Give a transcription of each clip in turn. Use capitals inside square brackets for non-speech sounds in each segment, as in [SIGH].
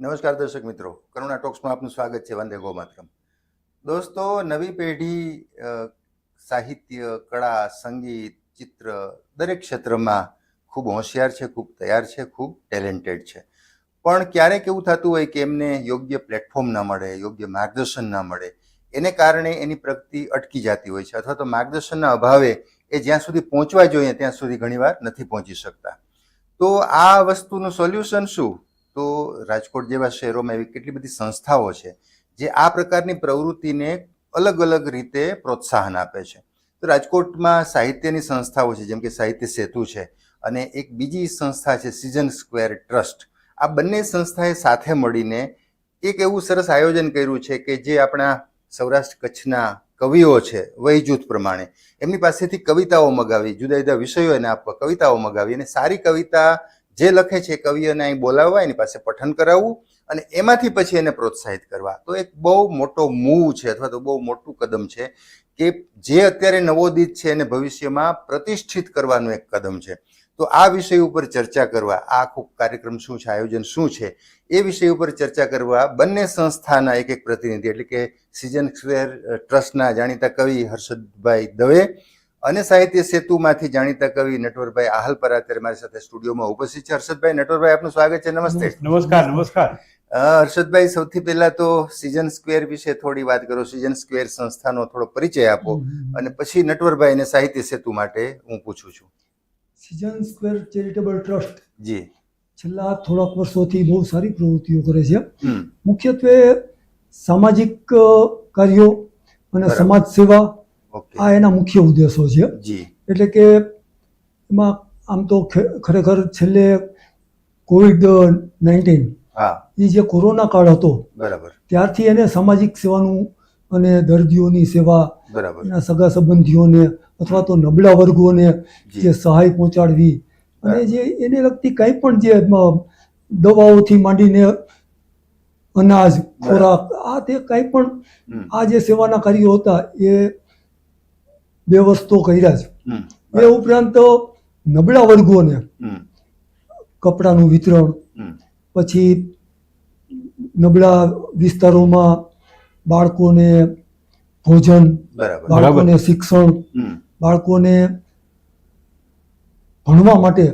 નમસ્કાર દર્શક મિત્રો. કરુણા ટોક્સમાં આપનું સ્વાગત છે. વંદે ગોમાત્રમ. દોસ્તો, નવી પેઢી સાહિત્ય, કળા, સંગીત, ચિત્ર દરેક ક્ષેત્રમાં ખૂબ હોશિયાર છે, ખૂબ તૈયાર છે, ખૂબ ટેલેન્ટેડ છે. પણ ક્યારેક એવું થતું હોય કે એમને યોગ્ય પ્લેટફોર્મ ના મળે, યોગ્ય માર્ગદર્શન ના મળે. એને કારણે એની પ્રગતિ અટકી જતી હોય છે અથવા તો માર્ગદર્શનના અભાવે એ જ્યાં સુધી પહોંચવા જોઈએ ત્યાં સુધી ઘણીવાર નથી પહોંચી શકતા. તો આ વસ્તુનું સોલ્યુશન શું? તો રાજકોટ જેવા શહેરોમાં એવી કેટલી બધી સંસ્થાઓ છે જે આ પ્રકારની પ્રવૃત્તિને અલગ અલગ રીતે પ્રોત્સાહન આપે છે. તો રાજકોટમાં સાહિત્યની સંસ્થાઓ છે, જેમ કે સાહિત્ય સેતુ છે અને એક બીજી સંસ્થા છે, સિઝન સ્ક્વેર ટ્રસ્ટ. આ બંને સંસ્થાએ સાથે મળીને એક એવું સરસ આયોજન કર્યું છે કે જે આપણા સૌરાષ્ટ્ર કચ્છના કવિઓ છે વય જૂથ પ્રમાણે, એમની પાસેથી કવિતાઓ મગાવી જુદા જુદા વિષયો એને આપવા કવિતાઓ મગાવી અને સારી કવિતા જે લખે છે કવિઓને અહીં બોલાવવા, એની પાસે પઠન કરાવવું અને એમાંથી પછી એને પ્રોત્સાહિત કરવા. તો એક બહુ મોટો મૂવ છે અથવા તો બહુ મોટું કદમ છે કે જે અત્યારે નવોદિત છે એને ભવિષ્યમાં પ્રતિષ્ઠિત કરવાનું એક કદમ છે. તો આ વિષય ઉપર ચર્ચા કરવા, આ આખો કાર્યક્રમ શું છે, આયોજન શું છે, એ વિષય ઉપર ચર્ચા કરવા બંને સંસ્થાના એક એક પ્રતિનિધિ એટલે કે સિઝન સ્ક્વેર ટ્રસ્ટના જાણીતા કવિ હર્ષદભાઈ દવે અને સાહિત્ય સેતુમાંથી જાણીતા કવિ નટવરભાઈ આહલપરા અત્યારે મારી સાથે સ્ટુડિયોમાં ઉપસ્થિત છે. હર્ષદભાઈ નટવરભાઈ આપનું સ્વાગત છે. નમસ્તે. નમસ્કાર નમસ્કાર. હર્ષદભાઈ સૌથી પહેલા તો સિઝન સ્ક્વેર વિશે થોડી વાત કરો. સિઝન સ્ક્વેર સંસ્થાનો થોડો પરિચય આપો. અને પછી નટવરભાઈ અને સાહિત્ય સેતુ માટે હું પૂછું છું. Season square charitable trust ji. છેલ્લા થોડાક વર્ષોથી બહુ સારી પ્રવૃત્તિઓ કરે છે. મુખ્યત્વે સામાજિક કાર્યો અને સમાજ સેવા આ એના મુખ્ય ઉદ્દેશો છે. એટલે કે એમાં આમ તો ખરેખર છેલ્લે કોવિડ નાઇન્ટીન એ જે કોરોના કાળ હતો બરાબર. ત્યારથી એને સામાજિક સેવાનું અને દર્દીઓની સેવા બરાબર. એના સગા સંબંધીઓને અથવા તો નબળા વર્ગોને જે. સહાય પહોંચાડવી અને જે એને લગતી કંઈ પણ જે દવાઓથી માંડીને અનાજ ખોરાક આ તે કંઈ પણ આ જે સેવાના કાર્યો હતા એ બે વસ્તુ કર્યા છે. એ ઉપરાંત નબળા વર્ગોને હમ, કપડાનું વિતરણ પછી નબળા વિસ્તારોમાં બાળકોને ભોજન બરાબર. બાળકોને શિક્ષણ બાળકોને ભણવા માટે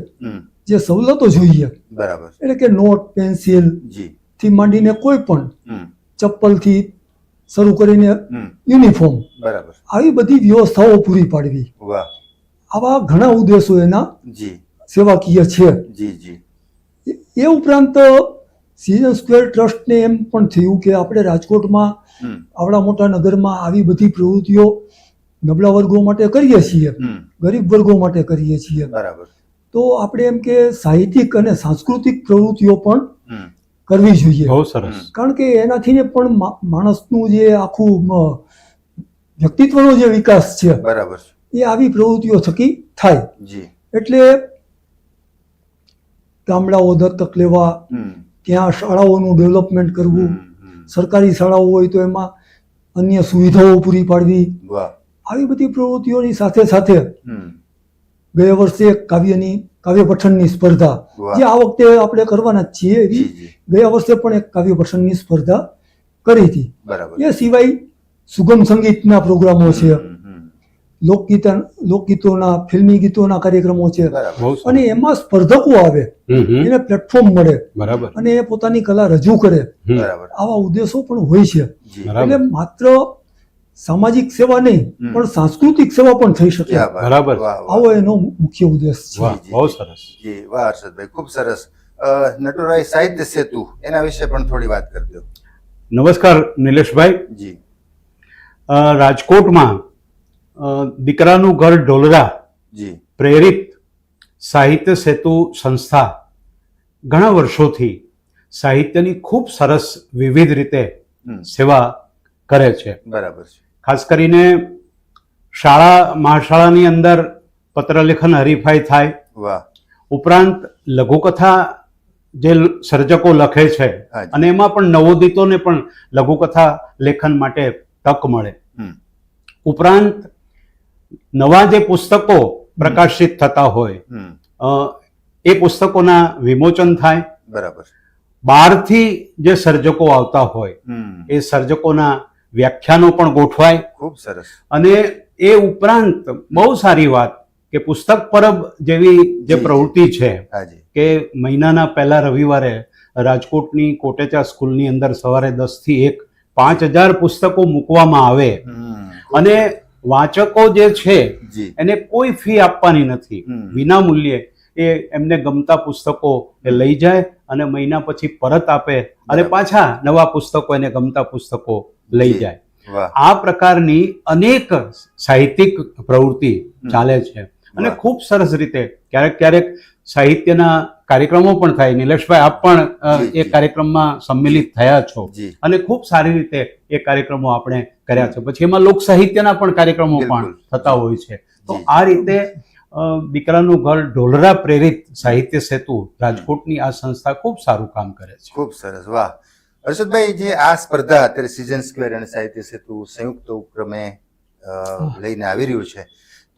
જે સવલતો જોઈએ. બરાબર. એટલે કે નોટ પેન્સિલથી માંડીને કોઈ પણ ચપ્પલથી શરૂ કરીને યુનિફોર્મ. બરાબર. આવી બધી વ્યવસ્થાઓ પૂરી પાડવી. આવા ઘણા ઉદ્દેશો એના સેવાકીય છે. જી જી. એ- ઉપરાંત સિઝન સ્ક્વેર ટ્રસ્ટને એમ પણ થયું કે આપણે રાજકોટમાં આવડા મોટા નગરમાં આવી બધી પ્રવૃત્તિઓ નબળા વર્ગો માટે કરીએ છીએ. ગરીબ વર્ગો માટે કરીએ છીએ. બરાબર. તો આપણે એમ કે સાહિત્યિક અને સાંસ્કૃતિક પ્રવૃત્તિઓ પણ કરવી જોઈએ. બહુ સરસ. કારણ કે એનાથી ને પણ માણસનું જે આખું વ્યક્તિત્વનો જે વિકાસ છે બરાબર એ આવી પ્રવૃત્તિઓ થકી થાય. એટલે ગામડાઓ દત્તક લેવા ત્યાં શાળાઓનું ડેવલપમેન્ટ કરવું સરકારી શાળાઓ હોય તો એમાં અન્ય સુવિધાઓ પૂરી પાડવી. આવી બધી પ્રવૃત્તિઓની સાથે સાથે ગયા વર્ષે કાવ્યની કાવ્ય પઠનની સ્પર્ધા. જે આ વખતે આપણે કરવાના છીએ. એવી ગયા વર્ષે પણ એક કાવ્ય પઠનની સ્પર્ધા કરી હતી. એ સિવાય સુગમ સંગીતના પ્રોગ્રામો છે. હમ, લોકગીતોના ફિલ્મી ગીતોના કાર્યક્રમો છે. અને એમાં સ્પર્ધકો આવે. એને પ્લેટફોર્મ મળે. અને એ પોતાની કલા રજૂ કરે. બરાબર. આવા ઉદ્દેશો પણ હોય છે. એટલે માત્ર સામાજિક સેવા નહીં પણ સાંસ્કૃતિક સેવા પણ થઈ શકે. બરાબર. વાહ, વાહ. આવો એનો મુખ્ય ઉદ્દેશ છે. બહુ સરસ. જી વાહ હર્ષદભાઈ ખૂબ સરસ. અ, નટુરાય સાહિત્ય સેતુ એના વિશે પણ થોડી વાત કરજો નમસ્કાર નિલેશભાઈ. જી. રાજકોટમાં દીકરાનું ઘર ઢોલરા જી. પ્રેરિત સાહિત્ય સેતુ સંસ્થા ઘણા વર્ષોથી સાહિત્યની ખૂબ સરસ વિવિધ રીતે સેવા કરે છે. બરાબર છે. ખાસ કરીને શાળા મહાશાળાની અંદર પત્રલેખન હરીફાઈ થાય. વાહ. ઉપરાંત લઘુકથા જે સર્જકો લખે છે અને એમાં પણ નવોદિતોને પણ લઘુકથા લેખન માટે તક મળે. ઉપરાંત નવા જે પુસ્તકો પ્રકાશિત થતા હોય એ પુસ્તકોના વિમોચન થાય. બરાબર. બહારથી જે સર્જકો આવતા હોય એ સર્જકોના વ્યાખ્યાનો પણ ગોઠવાય. ખૂબ સરસ. અને એ ઉપરાંત બહુ સારી વાત કે પુસ્તક પરબ જેવી જે પ્રવૃત્તિ છે કે મહિનાના પહેલા રવિવારે રાજકોટની કોટેચા સ્કૂલની અંદર સવારે દસથી એક પાંચ હજાર પુસ્તકો મૂકવામાં આવે. અને વાચકો જે છે એને કોઈ ફી આપવાની નથી. વિના મૂલ્યે એ એમને ગમતા પુસ્તકો એ લઈ જાય અને મહિના પછી પરત આપે. અને પાછા નવા પુસ્તકો એને ગમતા પુસ્તકો લઈ જાય. આ પ્રકારની અનેક સાહિત્યિક પ્રવૃત્તિ ચાલે છે. અને. ખૂબ સરસ રીતે ક્યારેક ક્યારેક સાહિત્યના કાર્યક્રમો પણ થાય. નિલેશભાઈ આપ પણ એ કાર્યક્રમમાં સંમિલિત થયા છો. અને ખૂબ સારી રીતે એ કાર્યક્રમો આપણે કર્યા છે. પછી એમાં લોક સાહિત્યના પણ કાર્યક્રમો પણ થતા હોય છે. તો આ રીતે દીકરાનું ઘર ઢોલરા પ્રેરિત સાહિત્ય સેતુ રાજકોટની આ સંસ્થા ખૂબ સારું કામ કરે છે. ખૂબ સરસ. વાહ. હર્ષદભાઈ જે આ સ્પર્ધા અત્યારે સિઝન સ્ક્વેર અને સાહિત્ય સેતુ સંયુક્ત ઉપક્રમે લઈને આવી રહ્યું છે.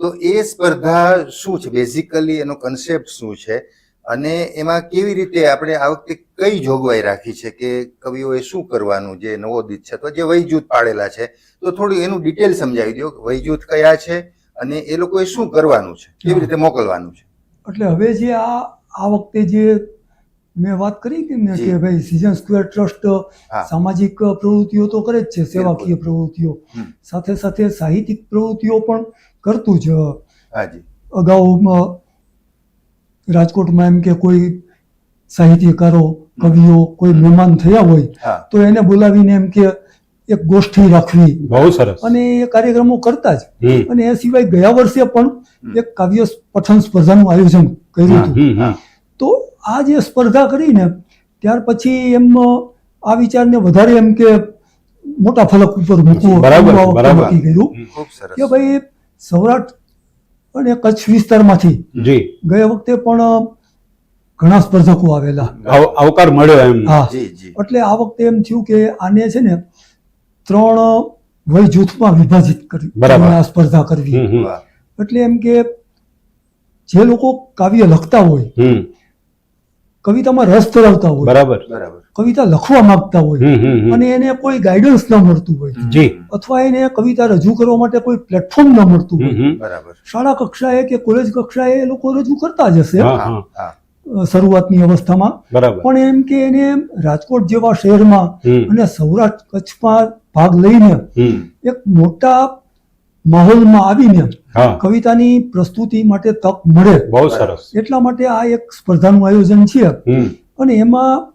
તો એ સ્પર્ધા શું છે? બેઝિકલી એનો કન્સેપ્ટ શું છે? અને એમાં કેવી રીતે આપણે આ વખતે કઈ જોગવાઈ રાખી છે કે કવિઓએ શું કરવાનું જે નવોદિત છે અથવા જે વયજૂથ પાડેલા છે? તો થોડું એનું ડિટેલ સમજાવી દો. વયજૂથ કયા છે અને એ લોકોએ શું કરવાનું છે? કેવી રીતે મોકલવાનું છે? એટલે હવે જે આ આ વખતે જે મેં વાત કરી કે ભાઈ સિઝન સ્ક્વેર ટ્રસ્ટ સામાજિક પ્રવૃત્તિઓ તો કરે જ છે સેવાકીય પ્રવૃત્તિઓ. સાથે સાથે સાહિત્યિક પ્રવૃત્તિઓ પણ કરતું જ. અગાઉ અગાઉમાં રાજકોટમાં એમ કે કોઈ સાહિત્યકારો કવિઓ કોઈ મહેમાન થયા હોય તો એને બોલાવીને એમ કે એક ગોષ્ઠી રાખવી. બહુ સરસ. અને એ કાર્યક્રમો કરતા જ. અને એ સિવાય ગયા વર્ષે પણ એક કાવ્ય પઠન સ્પર્ધાનું આયોજન કર્યું હતું. આ જે સ્પર્ધા કરીને ત્યાર પછી એમ આ વિચારને વધારે એમ કે મોટા ફલક ઉપર મૂકવો. નક્કી કર્યું કે ભાઈ સૌરાષ્ટ્ર અને કચ્છ વિસ્તારમાંથી ગયા વખતે પણ ઘણા સ્પર્ધકો આવેલા. આવકાર મળ્યો એમ. હા. જી જી. એટલે આ વખતે એમ થયું કે આને છે ને ત્રણ વય જૂથમાં વિભાજિત કરી બરાબર. આ સ્પર્ધા કરવી. એટલે એમ કે જે લોકો કાવ્ય લખતા હોય. કવિતામાં રસ ધરાવતા હોય. બરાબર. બરાબર. કવિતા લખવા માંગતા હોય. અને એને કોઈ ગાઈડન્સ ન મળતું હોય. અથવા એને કવિતા રજૂ કરવા માટે કોઈ પ્લેટફોર્મ ન મળતું હોય. બરાબર. શાળા કક્ષાએ કે કોલેજ કક્ષાએ એ લોકો રજૂ કરતા જ હશે. શરૂઆતની અવસ્થામાં. પણ એમ કે એને રાજકોટ જેવા શહેરમાં અને સૌરાષ્ટ્ર કચ્છમાં ભાગ લઈને એક મોટા માહોલમાં આવીને કવિતાની પ્રસ્તુતિ માટે તક મળે. બહુ સરસ. એટલા માટે આ એક સ્પર્ધાનું આયોજન છે. અને એમાં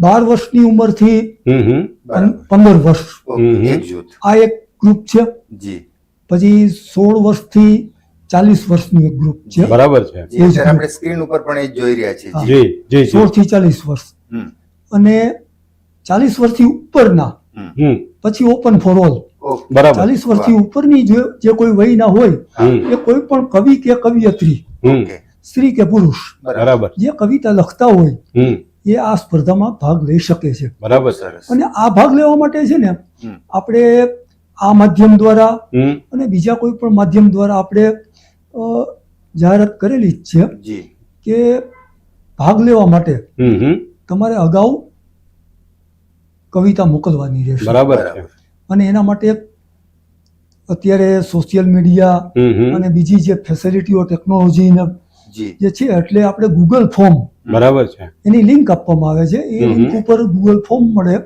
બાર વર્ષની ઉંમરથી. પંદર વર્ષ. આ એક ગ્રુપ છે. જી. પછી સોળ વર્ષથી ચાલીસ વર્ષનું એક ગ્રુપ છે. બરાબર છે. આપણે સ્ક્રીન ઉપર પણ એ જોઈ રહ્યા છીએ. સોળથી ચાલીસ વર્ષ. હમ. અને ચાલીસ વર્ષથી ઉપરના. હમ, પછી ઓપન ફોર ઓલ. બરાબર. ચાલીસ વર્ષથી ઉપરની જે કોઈ વયના હોય એ કોઈ પણ કવિ કે કવિયત્રી સ્ત્રી કે પુરુષ બરાબર. જે કવિતા લખતા હોય એ આ સ્પર્ધામાં ભાગ લઈ શકે છે. બરાબર. સરસ. અને આ ભાગ લેવા માટે છે ને આપણે આ માધ્યમ દ્વારા અને બીજા કોઈ પણ માધ્યમ દ્વારા આપણે જાહેરાત કરેલી જ છે કે ભાગ લેવા માટે. તમારે અગાઉ કવિતા મોકલવાની રહેશે. બરાબર. અને એના માટે અત્યારે સોશિયલ મીડિયા. અને બીજી જે ફેસિલિટીઓ ટેકનોલોજી જી. જે છે એટલે આપણે ગૂગલ ફોર્મ બરાબર છે. એની લિંક આપવામાં આવે છે. એ. લિંક ઉપર ગૂગલ ફોર્મ મળે.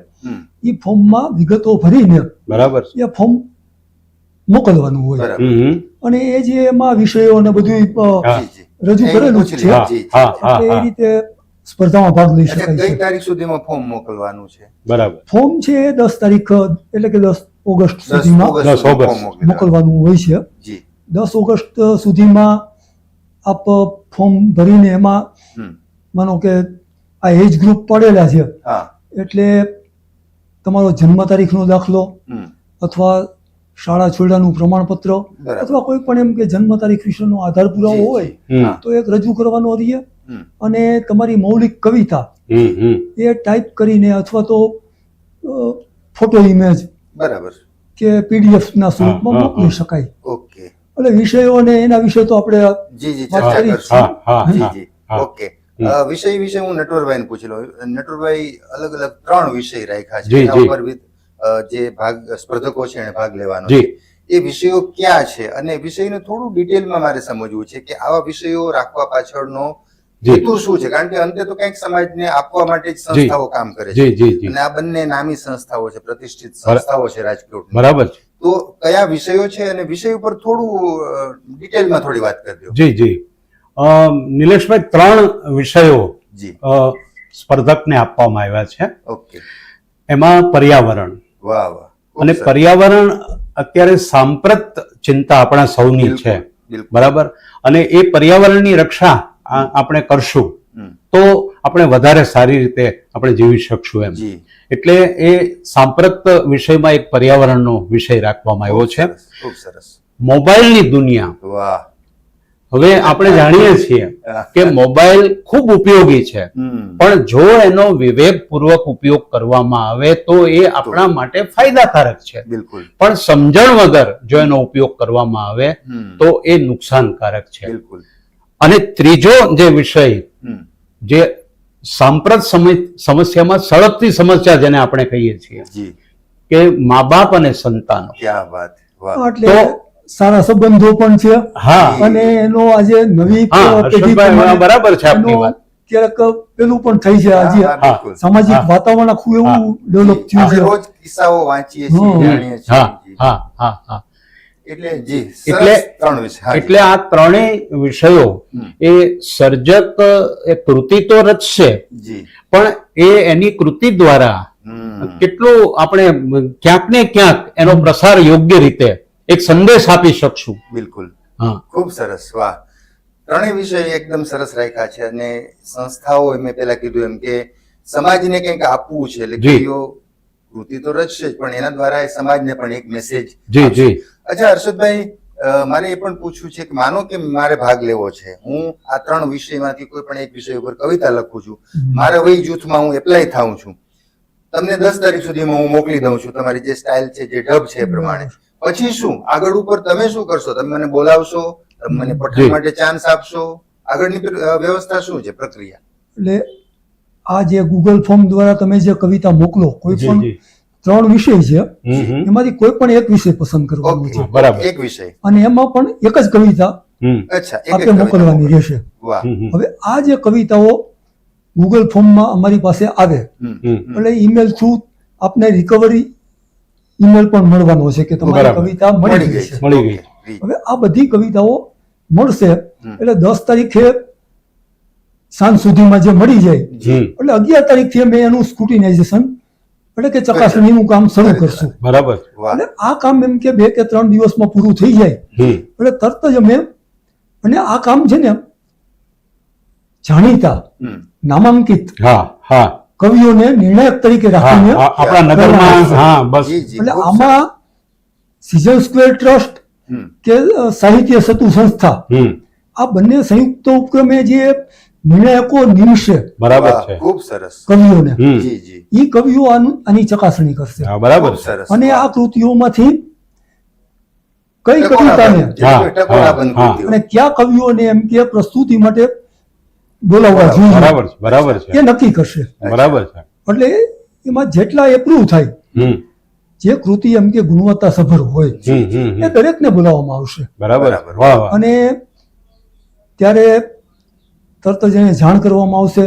એ ફોર્મમાં વિગતો ભરીને બરાબર એ ફોર્મ મોકલવાનું હોય. અને એ જે એમાં વિષયો અને બધું રજૂ કરેલું છે. એ રીતે સ્પર્ધામાં ભાગ લઈ શકાય કઈ છે. તારીખ સુધીમાં ફોર્મ મોકલવાનું છે? બરાબર. ફોર્મ છે એ દસ તારીખ એટલે કે દસ ઓગસ્ટ સુધીમાં દસ ઓગસ્ટ. મોકલવાનું હોય છે. જી. દસ ઓગસ્ટ સુધીમાં આપ ફોર્મ ભરીને એમાં માનો કે આ એજ ગ્રુપ પડેલા છે. એટલે તમારો જન્મ તારીખનો દાખલો અથવા શાળા છોડ્યાનું પ્રમાણપત્ર અથવા કોઈ પણ એમ કે જન્મ તારીખ વિશેનો આધાર પુરાવો હોય હમ. તો એક રજૂ કરવાનો રહીએ હમ. અને તમારી મૌલિક કવિતા. એ ટાઈપ કરીને અથવા તો ફોટો ઇમેજ બરાબર. કે પીડીએફ ના સ્વરૂપમાં મોકલી શકાય. ઓકે. એટલે વિષયો અને એના વિશે તો આપણે જી જી વાત ચર્ચા કરી કરશું. હા હા જી જી. ઓકે. વિષય વિશે હું નટવરભાઈને પૂછી લઉં. નટવરભાઈ અલગ અલગ ત્રણ વિષય રાખ્યા છે. જી, એના ઉપર જે ભાગ સ્પર્ધકો છે એને ભાગ લેવાનો છે. એ વિષયો ક્યાં છે? અને વિષયને થોડું ડિટેલમાં મારે સમજવું છે કે આવા વિષયો રાખવા પાછળનો. હેતુ શું છે? કારણ કે અંતે તો કંઈક સમાજને આપવા માટે જ સંસ્થાઓ કામ કરે છે. અને આ બંને નામી સંસ્થાઓ છે પ્રતિષ્ઠિત સંસ્થાઓ છે રાજકોટ બરાબર છે. તો કયા વિષયો છે? અને વિષય ઉપર થોડું ડિટેલમાં થોડી વાત કરી દો જી. જી નિલેશભાઈ ત્રણ વિષયો જી. સ્પર્ધકને આપવામાં આવ્યા છે. ઓકે. એમાં પર્યાવરણ. વાહ વાહ. અને પર્યાવરણ અત્યારે સાંપ્રત ચિંતા આપણા સૌની છે. બરાબર? અને એ પર્યાવરણની રક્ષા આપણે કરશું. તો આપણે વધારે સારી રીતે આપણે જીવી શકશું એમ. એટલે એ સાંપ્રત વિષયમાં એક પર્યાવરણનો વિષય રાખવામાં આવ્યો છે. ખૂબ સરસ. મોબાઈલની દુનિયા. વાહ. હવે આપણે જાણીએ છીએ કે [LAUGHS] મોબાઈલ ખૂબ ઉપયોગી છે. પણ જો એનો વિવેકપૂર્વક ઉપયોગ કરવામાં આવે તો એ આપણા માટે ફાયદાકારક છે. બિલકુલ. પણ સમજણ વગર જો એનો ઉપયોગ કરવામાં આવે તો એ નુકસાનકારક છે. બિલકુલ. અને ત્રીજો જે વિષય જે સાંપ્રત સમય સમસ્યામાં સળગતી સમસ્યા જેને આપણે કહીએ છીએ કે મા બાપ અને સંતાનો. ક્યાં વાત વાહ. એટલે તો- સારા સંબંધો પણ છે. હા. અને એનો આજે નવી બરાબર છે આપની વાત. ક્યારેક પેલું પણ થઈ છે આજે. સામાજિક વાતાવરણ આખું એવું ડેવલપ થયું છે. રોજ કિસ્સાઓ વાંચીએ છીએ જાણીએ છીએ. હા હા હા હા. એટલે જી એટલે- ત્રણ વિષય. એટલે આ ત્રણેય વિષયો એ સર્જક એ કૃતિ તો રચશે પણ એ એની કૃતિ દ્વારા કેટલું આપણે ક્યાંક ને ક્યાંક એનો પ્રસાર યોગ્ય રીતે એક સંદેશ આપી શકશું. બિલકુલ. હા. ખૂબ સરસ. વાહ. ત્રણેય વિષય એકદમ સરસ રાખ્યા છે અને સંસ્થાઓ મેં પેલા કીધું એમ કે સમાજને કંઈક આપવું છે. એટલે. કૃતિ તો રચશે જ પણ એના દ્વારા એ સમાજને પણ એક મેસેજ જી જી. અચ્છા હર્ષદભાઈ મારે એ પણ પૂછવું છે કે માનો કે મારે ભાગ લેવો છે. હું આ ત્રણ વિષયમાંથી કોઈ પણ એક વિષય ઉપર કવિતા લખું છું. મારા વય જૂથમાં હું એપ્લાય થાઉં છું. તમને દસ તારીખ સુધીમાં હું મોકલી દઉં છું. તમારી જે સ્ટાઇલ છે જે ઢબ છે એ પ્રમાણે. પછી શું? આગળ ઉપર તમે શું કરશો? તમે મને બોલાવશો મને જી. પઠન માટે ચાન્સ આપશો. આગળની વ્યવસ્થા શું છે? પ્રક્રિયા? એટલે આ જે ગૂગલ ફોર્મ દ્વારા તમે જે કવિતા મોકલો કોઈ પણ ત્રણ વિષય છે. એમાંથી કોઈ પણ એક વિષય પસંદ કરવાનો છે. બરાબર. એક વિષય. અને એમાં પણ એક જ કવિતા હમ, એક એક આપણે કવિતા. મોકલવાની રહેશે. હવે આ જે કવિતાઓ ગૂગલ ફોર્મમાં અમારી પાસે આવે. એટલે ઈમેલ થ્રુ આપને રિકવરી ઈમેલ પણ મળવાનો છે કે તમારી કવિતા મળી ગઈ છે. મળી ગઈ. હવે આ બધી કવિતાઓ મળશે એટલે દસ તારીખે સાંજ સુધીમાં જે મળી જાય એટલે અગિયાર તારીખથી અમે એનું સ્ક્રુટિનાઇઝેશન એટલે કે ચકાસણીનું કામ શરૂ કરશું. બરાબર. અને આ કામ એમ કે બે કે ત્રણ દિવસમાં પૂરું થઈ જાય. એટલે તરત જ અમે અને આ કામ છે ને જાણીતા નામાંકિત હા હા. કવિઓને નિર્ણાયક તરીકે રાખીને આપણા નગરમાં હા બસ. એટલે આમાં સિઝન સ્ક્વેર ટ્રસ્ટ કે સાહિત્ય સતુ સંસ્થા આ બંને સંયુક્ત ઉપક્રમે જે નિર્ણાયકો નિમશે બરાબર છે. ખૂબ સરસ. કવિઓને. જી કવિઓ આની ચકાસણી કરશે. હા બરાબર સરસ. અને આ કૃતિઓમાંથી કઈ કવિતાને. અને કયા કવિઓને એમ કે પ્રસ્તુતિ માટે બોલાવવા જોઈએ? બરાબર છે બરાબર છે. એ નક્કી કરશે. બરાબર છે. એટલે એમાં જેટલા એપ્રુવ થાય જે કૃતિ એમ કે ગુણવત્તા સભર હોય એ. દરેકને બોલાવવામાં આવશે. બરાબર અને ત્યારે તરત જ એને જાણ કરવામાં આવશે.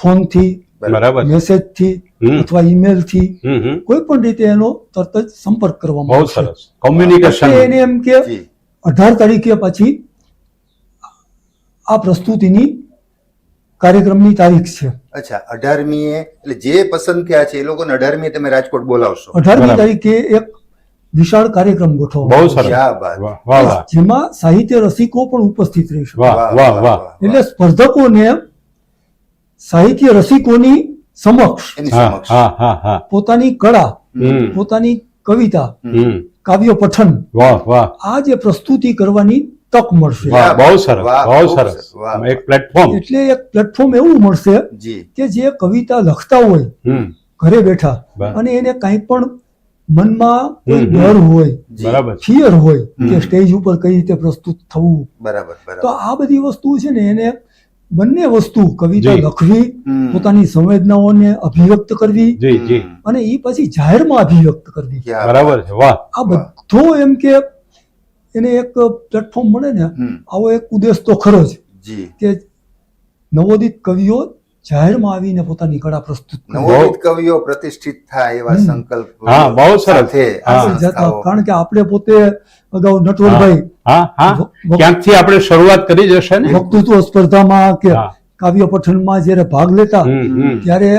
ફોનથી બરાબર. મેસેજથી અથવા ઈમેલથી હમ હમ. કોઈ પણ રીતે એનો તરત જ સંપર્ક કરવામાં બહુ સરસ. કોમ્યુનિકેશન એને એમ કે અઢાર તારીખે પછી આ પ્રસ્તુતિની કાર્યક્રમની તારીખ છે. અચ્છા અઢારમી એટલે જે પસંદ થયા છે એ લોકોને અઢારમી તમે રાજકોટ બોલાવશો. અઢારમી તારીખે એક વિશાળ કાર્યક્રમ બહુ ગોઠવવામાં સરસ. ક્યાં બાત. વાહ વાહ વાહ. જેમાં સાહિત્ય રસિકો પણ ઉપસ્થિત રહેશે. વાહ વાહ વાહ એટલે સ્પર્ધકોને સાહિત્ય રસિકોની સમક્ષ પોતાની કળા પોતાની કવિતા કાવ્ય પઠન વાહ વાહ. આ જે પ્રસ્તુતિ કરવાની તક મળશે. બહુ સરસ બહુ સરસ. સરસ, એક પ્લેટફોર્મ એટલે એક પ્લેટફોર્મ એવું મળશે કે જે કવિતા લખતા હોય ઘરે બેઠા અને એને કાંઈ પણ મનમાં કોઈ. ડર હોય બરાબર. ફિયર હોય કે સ્ટેજ ઉપર કઈ રીતે પ્રસ્તુત થવું. બરાબર તો આ બધી વસ્તુ છે ને એને બંને વસ્તુ કવિતા લખવી પોતાની સંવેદનાઓને અભિવ્યક્ત કરવી. અને એ પછી જાહેરમાં અભિવ્યક્ત કરવી. બરાબર છે વાહ. આ બધો એમ કે એને એક પ્લેટફોર્મ મળે ને આવો એક ઉદ્દેશ તો ખરો જ જી. કે નવોદિત કવિઓ જાહેરમાં આવીને પોતાની કળા પ્રસ્તુત નવોદિત કવિઓ પ્રતિષ્ઠિત થાય એવા સંકલ્પ હા, બહુ સરસ. સંસ્થાઓ. કારણ કે આપણે પોતે અગાઉ નટવરભાઈ હા હા ક્યાંકથી આપણે શરૂઆત કરી જશે ને વક્તૃત્વ સ્પર્ધામાં કે કાવ્ય પઠનમાં જ્યારે ભાગ લેતા. ત્યારે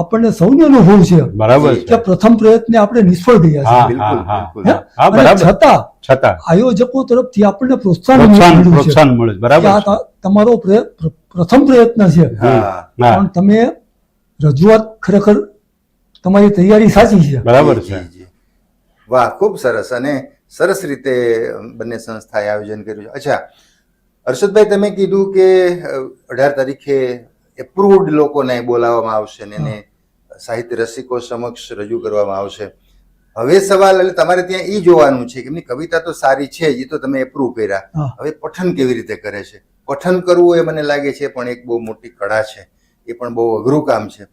આપણને સૌને અનુભવ છે. બરાબર કે પ્રથમ પ્રયત્ને આપણે નિષ્ફળ ગયા છે છતાં છતાં. આયોજકો તરફથી આપણને પ્રોત્સાહન પ્રોત્સાહન મળે બરાબર આ તમારો પ્રથમ પ્રયત્ન છે. પણ તમે રજૂઆત ખરેખર તમારી તૈયારી સાચી છે. બરાબર છે. વાહ ખૂબ સરસ. અને સરસ રીતે બંને સંસ્થાએ આયોજન કર્યું છે. અચ્છા હર્ષદભાઈ તમે કીધું કે અઢાર તારીખે એપ્રુવડ લોકોને બોલાવવામાં આવશે ને એને સાહિત્ય રસિકો સમક્ષ રજૂ કરવામાં આવશે. હવે સવાલ એટલે તમારે ત્યાં એ જોવાનું છે કે એમની કવિતા તો સારી છે એ તો તમે એપ્રુવ કર્યા. હવે પઠન કેવી રીતે કરે છે? પઠન કરવું એ મને લાગે છે પણ એક બહુ મોટી કળા છે. એ પણ બહુ અઘરું કામ છે.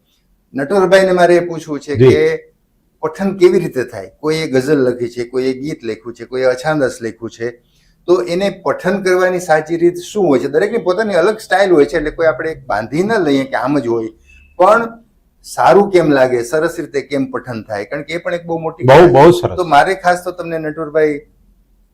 નટવરભાઈને મારે એ પૂછવું છે કે પઠન કેવી રીતે થાય? કોઈએ ગઝલ લખી છે કોઈએ ગીત લખ્યું છે કોઈએ અછાંદસ લખ્યું છે. તો એને પઠન કરવાની સાચી રીત શું હોય છે? દરેકની પોતાની અલગ સ્ટાઇલ હોય છે એટલે કોઈ આપણે બાંધી ન લઈએ કે આમ જ હોય. પણ સારું કેમ લાગે? સરસ રીતે કેમ પઠન થાય? કારણ કે એ પણ એક બહુ મોટી બહુ બહુ સરસ. તો મારે ખાસ તો તમને નટવરભાઈ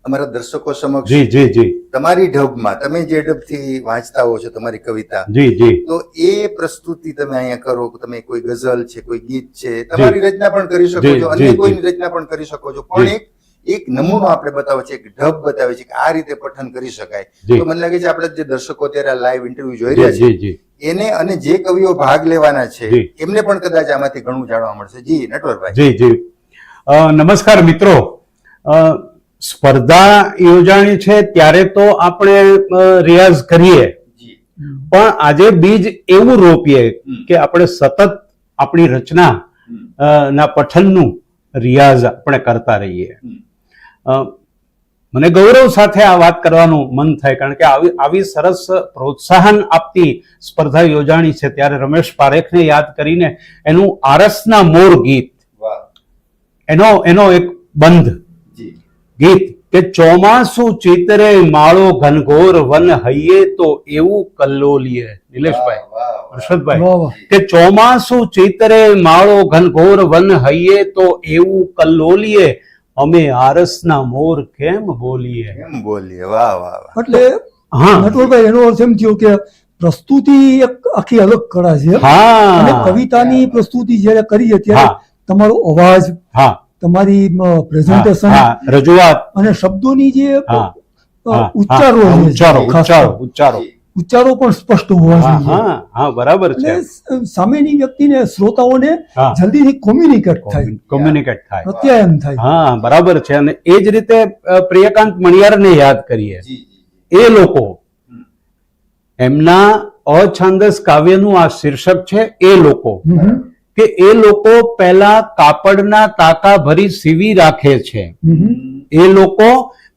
અમારા દર્શકો સમક્ષ જી જી જી. તમારી ઢબમાં તમે જે ઢબથી વાંચતા હો છો તમારી કવિતા જી જી. તો એ પ્રસ્તુતિ તમે અહીંયા કરો તમે કોઈ ગઝલ છે કોઈ ગીત છે તમારી રચના પણ કરી શકો છો અને અન્ય કોઈની રચના પણ કરી શકો છો. પણ એક એક નમૂનો આપણે બતાવે છે એક ઢબ બતાવે છે કે આ રીતે પઠન કરી શકાય. તો મને લાગે છે આપણે જે દર્શકો અત્યારે લાઈવ ઇન્ટરવ્યુ જોઈ રહ્યા છે એને અને જે કવિઓ ભાગ લેવાના છે એમને પણ કદાચ આમાંથી ઘણું જાણવા મળશે. જી નટવરભાઈ. જી જી. નમસ્કાર મિત્રો. સ્પર્ધા યોજાણી છે ત્યારે તો આપણે રિયાઝ કરીએ. પણ આજે બીજ એવું રોપીએ કે આપણે સતત આપણી રચના ના પઠનનું રિયાઝ આપણે કરતા રહીએ. મને ગૌરવ સાથે આ વાત કરવાનું મન થાય કારણ કે આવી આવી સરસ પ્રોત્સાહન આપતી સ્પર્ધા યોજાણી છે ત્યારે રમેશ પારેખને યાદ કરીને એનું આરસના મોર ગીત. એનો એનો એક બંધ ગીત કે ચોમાસું ચિતરે માળો ઘનઘોર વન હૈયે તો એવું કલ્લોલીએ. નિલેશભાઈ. હર્ષદભાઈ કે ચોમાસું ચિતરે માળો ઘનઘોર વન હૈયે તો એવું કલ્લોલીએ. અમે આરસના મોર કેમ બોલીએ? કેમ બોલીએ? વાહ વાહ એટલે હા. નટવરભાઈ એનો અર્થ એમ થયો કે પ્રસ્તુતિ એક આખી અલગ કળા છે. અને કવિતાની પ્રસ્તુતિ જ્યારે કરીએ ત્યારે તમારો અવાજ હા. તમારી પ્રેઝન્ટેશન રજૂઆત. અને શબ્દોની જે હા, હા, ઉચ્ચારો ઉચ્ચારો ઉચ્ચારો ઉચ્ચારો. ઉચ્ચારો પણ સ્પષ્ટ હોવા જોઈએ. હા હા બરાબર છે. સામેની વ્યક્તિને શ્રોતાઓને જલ્દીથી કોમ્યુનિકેટ થાય. કોમ્યુનિકેટ થાય. પ્રત્યાયન થાય. હા બરાબર છે. અને એ જ રીતે પ્રિયકાંત મણિયારને યાદ કરીએ. જી જી. એ લોકો. એમના અછાંદસ કાવ્યનું આ શીર્ષક છે એ લોકો. કે એ લોકો પહેલા કાપડના તાકા ભરી સીવી રાખે છે. એ લોકો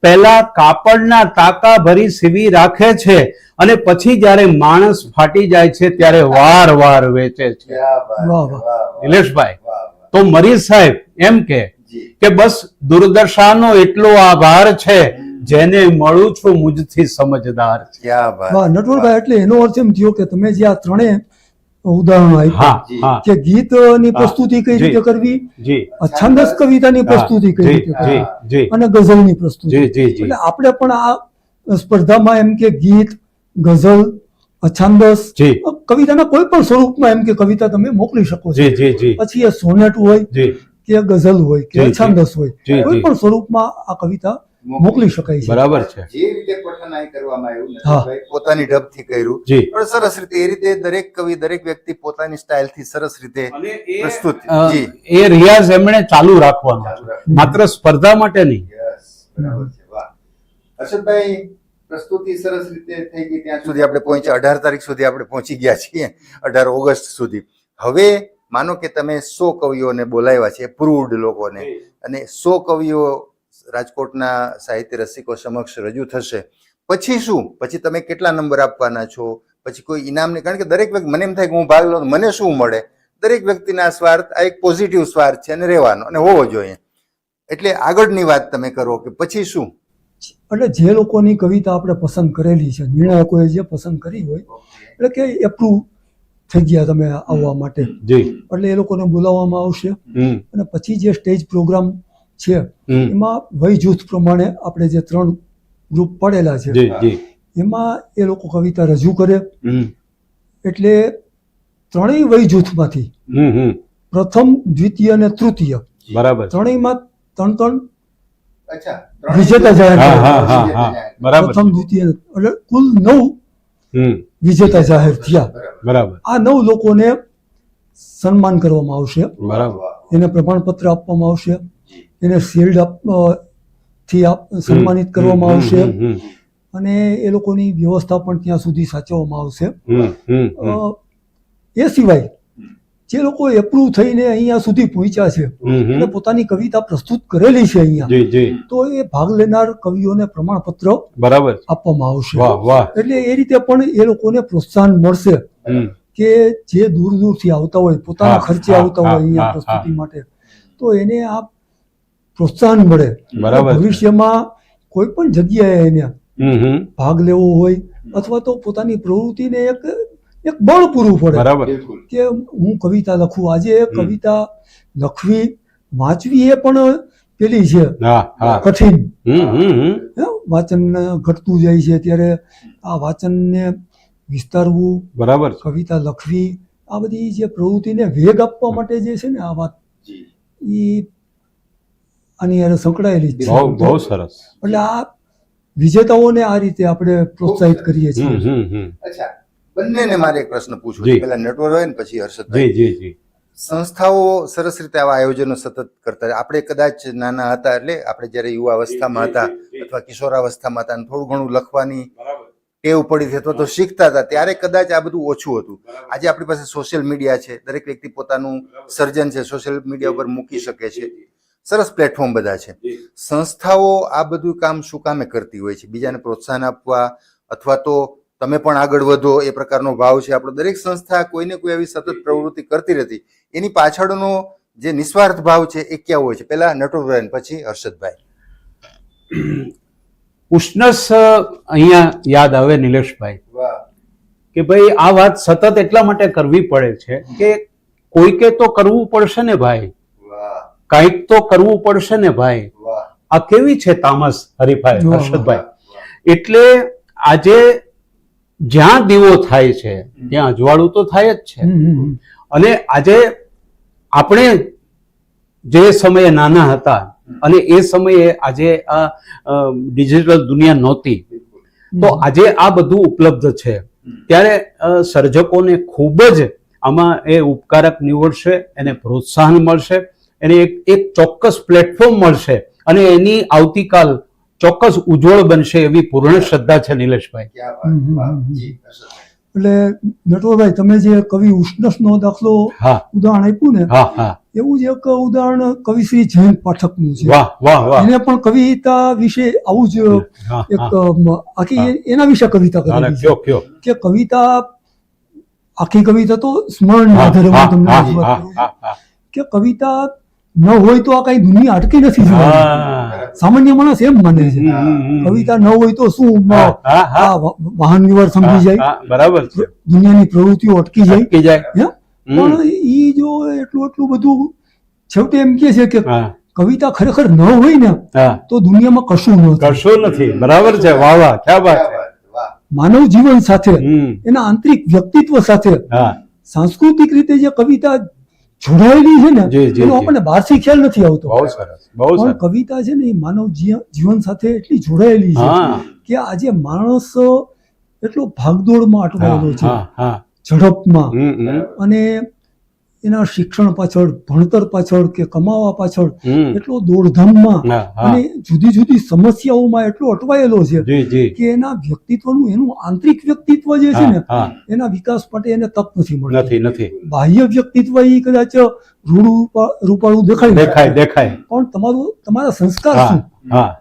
પહેલા કાપડના ટાંકા ભરી સીવી રાખે છે અને પછી જ્યારે માણસ ફાટી જાય છે ત્યારે વાર વાર વેચે છે. નિલેશભાઈ. તો મરી સાહેબ એમ કે કે બસ દુર્દશાનો એટલો આભાર છે જેને મળું છું મુજથી સમજદાર. છે નટવરભાઈ એટલે એનો અર્થ એમ થયો કે તમે જે આ ત્રણેય ઉદાહરણો આપ્યા. કે ગીતની. પ્રસ્તુતિ કઈ રીતે કરવી? છંદસ કવિતાની પ્રસ્તુતિ કઈ રીતે કરવી? અને ગઝલની પ્રસ્તુતિ. જી જી જી. એટલે આપણે પણ આ સ્પર્ધામાં એમ કે ગીત ગઝલ અછાંદસ જી. કવિતાના કોઈ પણ સ્વરૂપમાં એમ કે કવિતા તમે મોકલી શકો છો. જી જી જી. પછી એ સોનેટ હોય કે ગઝલ હોય કે અછાંદસ હોય કોઈ પણ સ્વરૂપમાં આ કવિતા મોકલી શકાય છે. બરાબર છે. જે રીતે પઠન અહીં કરવામાં આવ્યું. પોતાની ઢબથી કર્યું. જી. પણ સરસ રીતે એ રીતે દરેક કવિ દરેક વ્યક્તિ પોતાની સ્ટાઇલથી સરસ રીતે પ્રસ્તુત એ રિયાઝ એમણે ચાલુ રાખવાનો. માત્ર સ્પર્ધા માટે નહીં. Yes, બરાબર છે. વાહ. હર્ષદભાઈ પ્રસ્તુતિ સરસ રીતે થઈ ગઈ ત્યાં સુધી આપણે પહોંચ્યા. અઢાર તારીખ સુધી આપણે પહોંચી ગયા છીએ. અઢાર ઓગસ્ટ સુધી. હવે માનો કે તમે સો કવિઓને બોલાવ્યા છે પ્રૂવડ લોકોને. અને સો કવિઓ રાજકોટના સાહિત્ય રસિકો સમક્ષ રજૂ થશે. પછી શું? પછી તમે કેટલા નંબર આપવાના છો? પછી કોઈ ઇનામની નહીં કારણ કે દરેક વ્યક્તિ મને એમ થાય કે હું ભાગ લઉં મને શું મળે? દરેક વ્યક્તિના સ્વાર્થ આ એક પોઝિટિવ સ્વાર્થ છે અને રહેવાનો અને હોવો જોઈએ. એટલે આગળની વાત તમે કરો કે પછી શું? એટલે જે લોકોની કવિતા આપણે પસંદ કરેલી છે નિર્ણાયકોએ જે પસંદ કરી હોય એટલે કે એપ્રુવ થઈ ગયા તમે આવવા માટે. જી. એટલે એ લોકોને બોલાવવામાં આવશે. અને પછી જે સ્ટેજ પ્રોગ્રામ છે. એમાં વય જૂથ પ્રમાણે આપણે જે ત્રણ ગ્રુપ પડેલા છે જી જી. એમાં એ લોકો કવિતા રજૂ કરે. એટલે ત્રણેય વય જૂથમાંથી પ્રથમ દ્વિતીય અને તૃતીય. બરાબર. ત્રણેયમાં ત્રણ ત્રણ વિજેતા જાહેર થયા. હા હા હા. બરાબર પ્રથમ દ્વિતીય એટલે કુલ નવ વિજેતા જાહેર થયા. બરાબર. આ નવ લોકોને સન્માન કરવામાં આવશે. બરાબર. એને પ્રમાણપત્ર આપવામાં આવશે. એને શિલ્ડથી સન્માનિત કરવામાં આવશે. અને એ લોકોની વ્યવસ્થા પણ ત્યાં સુધી સાચવવામાં આવશે. એ સિવાય જે લોકો એપ્રુવ થઈને અહીંયા સુધી પહોંચ્યા છે. અને પોતાની કવિતા પ્રસ્તુત કરેલી છે અહીંયા તો એ ભાગ લેનાર કવિઓને પ્રમાણપત્ર બરાબર. આપવામાં આવશે. એટલે એ રીતે પણ એ લોકોને પ્રોત્સાહન મળશે કે જે દૂર દૂરથી આવતા હોય પોતાના ખર્ચે આવતા હોય અહીંયા પ્રસ્તુતિ માટે તો એને આ પ્રોત્સાહન મળે. બરાબર ભવિષ્યમાં કોઈ પણ જગ્યાએ એને હમ, હમ, ભાગ લેવો હોય અથવા તો પોતાની પ્રવૃત્તિને એક એક બળ પૂરું પડે. બરાબર. કે હું કવિતા લખું. આજે કવિતા લખવી વાંચવી એ પણ પેલી છે. હા હા. કઠિન? વાંચન ઘટતું જાય છે. ત્યારે આ વાંચનને વિસ્તારવું બરાબર કવિતા લખવી આ બધી જે પ્રવૃત્તિને વેગ આપવા માટે જે છે ને આ વાત એ આની હારે સંકળાયેલી છે. બહુ બહુ સરસ. એટલે આ વિજેતાઓને આ રીતે આપણે પ્રોત્સાહિત કરીએ છીએ. હમ, હમ. અચ્છા બંનેને મારે એક પ્રશ્ન પૂછવો છે. પેલા નેટવર્ક હોય ને પછી હર્ષદભાઈ. જી જી જી. સંસ્થાઓ સરસ રીતે આવા આયોજનો સતત કરતા આપણે કદાચ નાના હતા એટલે આપણે જ્યારે યુવા અવસ્થામાં હતા અથવા કિશોરાવસ્થામાં હતા થોડું ઘણું લખવાની ટેવ પડી હતી અથવા તો શીખતા હતા ત્યારે કદાચ આ બધું ઓછું હતું. આજે આપણી પાસે સોશિયલ મીડિયા છે. દરેક વ્યક્તિ પોતાનું સર્જન છે. સોશિયલ મીડિયા ઉપર મૂકી શકે છે. સરસ પ્લેટફોર્મ બધા છે. સંસ્થાઓ આ બધું કામ શું કામે કરતી હોય છે? બીજાને પ્રોત્સાહન આપવા અથવા તો તમે પણ આગળ વધો એ પ્રકારનો ભાવ છે. આપણો દરેક સંસ્થા કોઈને કોઈ એવી સતત પ્રવૃત્તિ કરતી રહેતી એની પાછળનો જે નિસ્વાર્થ ભાવ છે એ ક્યાં હોય છે? પેલા નટુરભાઈ પછી હર્ષદભાઈ. ઉષ્ણસ અહીંયા યાદ આવે નિલેશભાઈ વાહ. કે ભાઈ આ વાત સતત એટલા માટે કરવી પડે છે કે કોઈકે તો કરવું પડશે ને ભાઈ. કાંઈક તો કરવું પડશે ને ભાઈ. આ કેવી છે તામસ હરીફાઈ હર્ષદભાઈ? એટલે આજે જ્યાં દીવો થાય છે ત્યાં અજવાળું તો થાય જ છે. અને આજે આપણે જે સમયે નાના હતા અને એ સમયે આજે આ ડિજિટલ દુનિયા નહોતી. તો આજે આ બધું ઉપલબ્ધ છે. ત્યારે સર્જકોને ખૂબ જ આમાં એ ઉપકારક નીવડશે એને પ્રોત્સાહન મળશે. એને એક એક ચોક્કસ પ્લેટફોર્મ મળશે અને એની આવતીકાલ ચોક્કસ ઉજ્જવળ બનશે એવી પૂર્ણ શ્રદ્ધા છે નિલેશભાઈ. એટલે નટવરભાઈ તમે જે કવિ ઉષ્ણસનો દાખલો હા. ઉદાહરણ આપ્યું ને હા હા. એવું જ એક ઉદાહરણ કવિશ્રી જયંત પાઠકનું છે. વાહ વાહ વાહ. એને પણ કવિતા વિશે આવું જ એક આખી એના વિશે કવિતા કરેલી કે કવિતા આખી કવિતા તો સ્મરણ આધારે તમને. કે કવિતા ન હોય તો આ કઈ દુનિયા અટકી નથી સામાન્ય માણસ એમ માને છે. કવિતા ન હોય તો શું? વાહન વ્યવહાર સમજી જાય. બરાબર છે. દુનિયાની પ્રવૃત્તિઓ અટકી જાય. અટકી જાય. પણ એ જો એટલું એટલું બધું છેવટે એમ કે છે કે કવિતા ખરેખર ન હોય ને તો દુનિયામાં કશું ન કશું નથી. બરાબર છે. વાહ વાહ. ક્યાં વાત છે. માનવ જીવન સાથે એના આંતરિક વ્યક્તિત્વ સાથે હા. સાંસ્કૃતિક રીતે જે કવિતા જોડાયેલી છે ને એનો આપણને બહારથી ખ્યાલ નથી આવતો. બહુ સરસ બહુ સરસ. કવિતા છે ને એ માનવ જીવન સાથે એટલી જોડાયેલી છે કે આજે માણસ એટલો ભાગદોડમાં અટવાયેલો છે. ઝડપમાં. અને એના શિક્ષણ પાછળ ભણતર પાછળ કે કમાવા પાછળ એટલો દોડધામમાં અને જુદી જુદી સમસ્યાઓમાં એટલો અટવાયેલો છે કે એના વ્યક્તિત્વનું એનું આંતરિક વ્યક્તિત્વ જે છે ને એના વિકાસ માટે એને તક નથી મળતી. નથી બાહ્ય વ્યક્તિત્વ એ કદાચ રૂડું રૂપાળું દેખાય દેખાય દેખાય. પણ તમારું તમારા સંસ્કાર શું?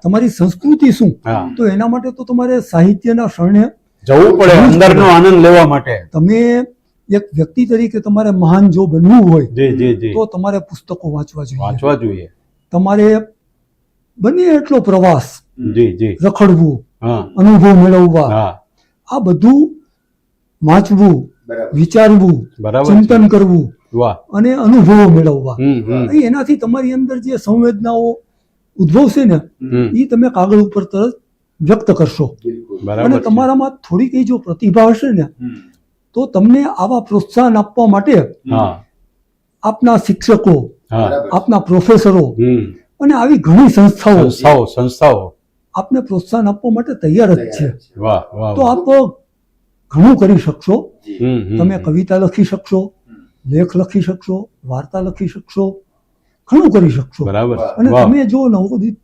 તમારી સંસ્કૃતિ શું? તો એના માટે તો તમારે સાહિત્યના શરણે જવું પડે અંદરનો આનંદ લેવા માટે. તમે એક વ્યક્તિ તરીકે તમારે મહાન જો બનવું હોય જી જી જી. તો તમારે પુસ્તકો વાંચવા જોઈએ. વાંચવા જોઈએ. તમારે બને એટલો પ્રવાસ જી જી. રખડવું અનુભવ મેળવવા. આ બધું વાંચવું વિચારવું ચિંતન કરવું અને અનુભવો મેળવવા. એનાથી તમારી અંદર જે સંવેદનાઓ ઉદ્ભવશે ને એ તમે કાગળ ઉપર તરત વ્યક્ત કરશો. અને તમારામાં થોડીક કઈ જો પ્રતિભા હશે ને. તો તમને આવા પ્રોત્સાહન આપવા માટે આપના શિક્ષકો આપના પ્રોફેસરો અને આવી ઘણી સંસ્થાઓ સંસ્થાઓ આપને પ્રોત્સાહન આપવા માટે તૈયાર જ છે. તો આપ ઘણું કરી શકશો. તમે કવિતા લખી શકશો લેખ લખી શકશો વાર્તા લખી શકશો ઘણું કરી શકશો. બરાબર. અને તમે જો નવોદિત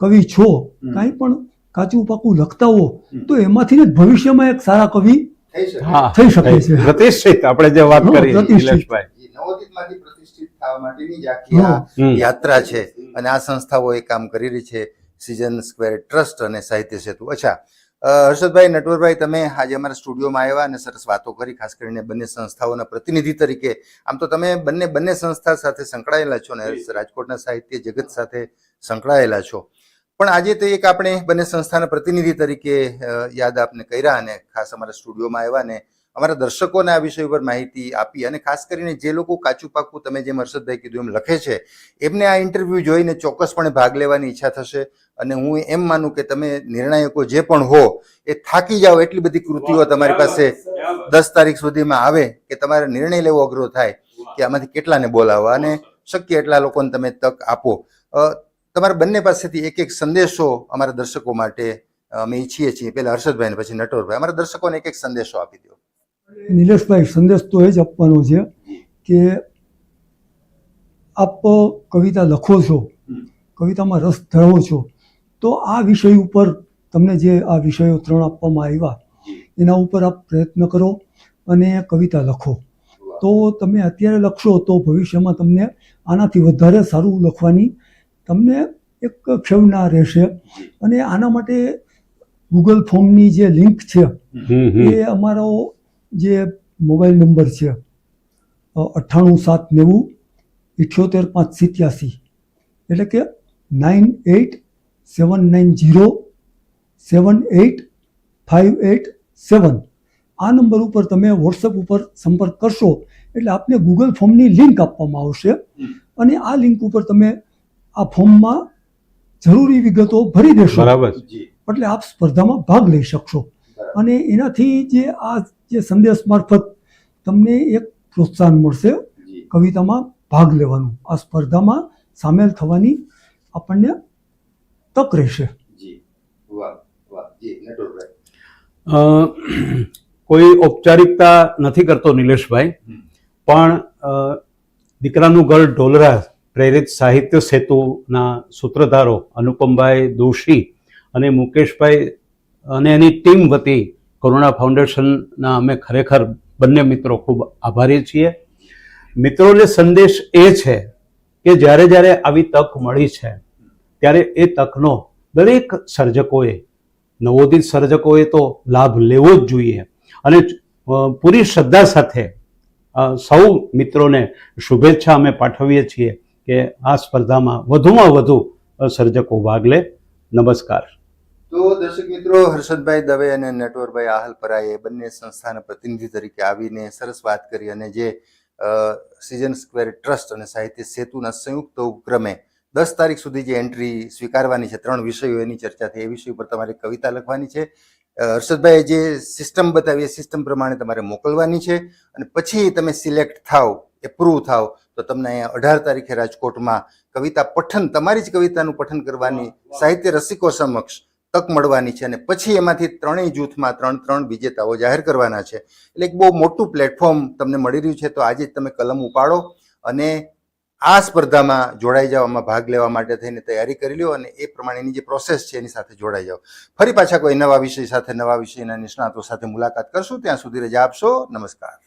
કવિ છો કાંઈ પણ કાચું પાકું લખતા હો તો એમાંથી જ ભવિષ્યમાં એક સારા કવિ થઈ શકે. હા. થઈ શકે થઈ. છે. પ્રતિષ્ઠિત આપણે જે વાત કરી નિલેશભાઈ નવોદિતમાંથી પ્રતિષ્ઠિત થવા માટેની જ આખી હા. આ હમ. યાત્રા છે. અને આ સંસ્થાઓ એ કામ કરી રહી છે સિઝન સ્ક્વેર ટ્રસ્ટ અને સાહિત્ય સેતુ. અચ્છા હર્ષદભાઈ નટવરભાઈ તમે આજે અમારા સ્ટુડિયોમાં આવ્યા અને સરસ વાતો કરી ખાસ કરીને બંને સંસ્થાઓના પ્રતિનિધિ તરીકે. આમ તો તમે બંને બંને સંસ્થા સાથે સંકળાયેલા છો ને રાજકોટના સાહિત્ય જગત સાથે સંકળાયેલા છો. પણ આજે તો એક આપણે બંને સંસ્થાના પ્રતિનિધિ તરીકે યાદ આપને કર્યા અને ખાસ અમારા સ્ટુડિયોમાં આવ્યા અને અમારા દર્શકોને આ વિષય ઉપર માહિતી આપી અને ખાસ કરીને જે લોકો કાચું પાકું તમે જેમ હર્ષદભાઈ કીધું એમ લખે છે, એમને આ ઇન્ટરવ્યૂ જોઈને ચોક્કસપણે ભાગ લેવાની ઈચ્છા થશે અને હું એમ માનું કે તમે નિર્ણાયકો જે પણ હો, એ થાકી જાઓ એટલી બધી કૃતિઓ તમારી પાસે દસ તારીખ સુધીમાં આવે કે તમારે નિર્ણય લેવો અઘરો થાય કે આમાંથી કેટલાને બોલાવવા અને શક્ય એટલા લોકોને તમે તક આપો. તમારા બંને પાસેથી એક એક સંદેશો અમારા દર્શકો માટે અમે ઈચ્છીએ છીએ. પહેલા હર્ષદભાઈ પછી નટોરભાઈ અમારા દર્શકોને એક એક સંદેશો આપી દો. નિલેશભાઈ સંદેશ તો એ જ આપવાનો છે કે આપ કવિતા લખો છો કવિતામાં રસ ધરાવો છો તો આ વિષય ઉપર તમને જે આ વિષયો ત્રણ આપવામાં આવ્યા એના ઉપર આપ પ્રયત્ન કરો અને કવિતા લખો. તો તમે અત્યારે લખશો તો ભવિષ્યમાં તમને આનાથી વધારે સારું લખવાની તમને એક ખેવના રહેશે. અને આના માટે ગૂગલ ફોર્મની જે લિંક છે એ અમારો જે મોબાઈલ નંબર છે અઠ્ઠાણું સાત નેવું ઇઠ્યોતેર પાંચ સિત્યાસી. એટલે કે nine eight seven nine zero seven eight five eight seven. આ નંબર ઉપર તમે વોટ્સઅપ ઉપર સંપર્ક કરશો એટલે આપને ગૂગલ ફોર્મની લિંક આપવામાં આવશે. અને આ લિંક ઉપર તમે આ ફોર્મમાં જરૂરી વિગતો ભરી દેશો. બરાબર. એટલે આપ સ્પર્ધામાં ભાગ લઈ શકશો. અને એનાથી જે આ જે સંદેશ મારફત તમને એક પ્રોત્સાહન મળશે કવિતામાં ભાગ લેવાનું. આ સ્પર્ધામાં સામેલ થવાની આપણને તક રહેશે. વાહ વાહ. જી કોઈ ઔપચારિકતા નથી કરતો નિલેશભાઈ. પણ દીકરાનું ઘર ઢોલરા પ્રેરિત સાહિત્ય સેતુના સૂત્રધારો અનુપમભાઈ દોશી અને મુકેશભાઈ અને એની ટીમ વતી કરુણા ફાઉન્ડેશનના અમે ખરેખર બંને મિત્રો ખૂબ આભારી છીએ. મિત્રોને સંદેશ એ છે કે જ્યારે જ્યારે આવી તક મળી છે, ત્યારે એ તકનો દરેક સર્જકોએ, નવોદિત સર્જકોએ તો લાભ લેવો જ જોઈએ. અને પૂરી શ્રદ્ધા સાથે સૌ મિત્રોને શુભેચ્છા અમે પાઠવીએ છીએ. કે આ સ્પર્ધામાં વધુમાં વધુ સર્જકો ભાગ લે. નમસ્કાર. તો દર્શક મિત્રો, હર્ષદભાઈ દવે અને નટવરભાઈ આહલપરાએ બંને સંસ્થાના પ્રતિનિધિ તરીકે આવીને સરસ વાત કરી અને જે સિઝન સ્ક્વેર ટ્રસ્ટ અને સાહિત્ય સેતુના સંયુક્ત ઉપક્રમે દસ તારીખ સુધી જે એન્ટ્રી સ્વીકારવાની છે, ત્રણ વિષયો એની ચર્ચા થઈ, એ વિષય ઉપર તમારે કવિતા લખવાની છે. હર્ષદભાઈએ જે સિસ્ટમ બતાવી એ સિસ્ટમ પ્રમાણે તમારે મોકલવાની છે અને પછી તમે સિલેક્ટ થાવ એપ્રુવ થાવ તો તમને અહીંયા અઢાર તારીખે રાજકોટમાં કવિતા પઠન તમારી જ કવિતાનું પઠન કરવાની સાહિત્ય રસિકો સમક્ષ તક મળવાની છે અને પછી એમાંથી ત્રણેય જૂથમાં ત્રણ ત્રણ વિજેતાઓ જાહેર કરવાના છે. એટલે એક બહુ મોટું પ્લેટફોર્મ તમને મળી રહ્યું છે તો આજે જ તમે કલમ ઉપાડો અને આ સ્પર્ધામાં જોડાઈ જાઓ, આમાં ભાગ લેવા માટે થઈને તૈયારી કરી લો અને એ પ્રમાણેની જે પ્રોસેસ છે એની સાથે જોડાઈ જાઓ. ફરી પાછા કોઈ નવા વિષય સાથે, નવા વિષયના નિષ્ણાતો સાથે મુલાકાત કરશું. ત્યાં સુધી રજા આપશો. નમસ્કાર.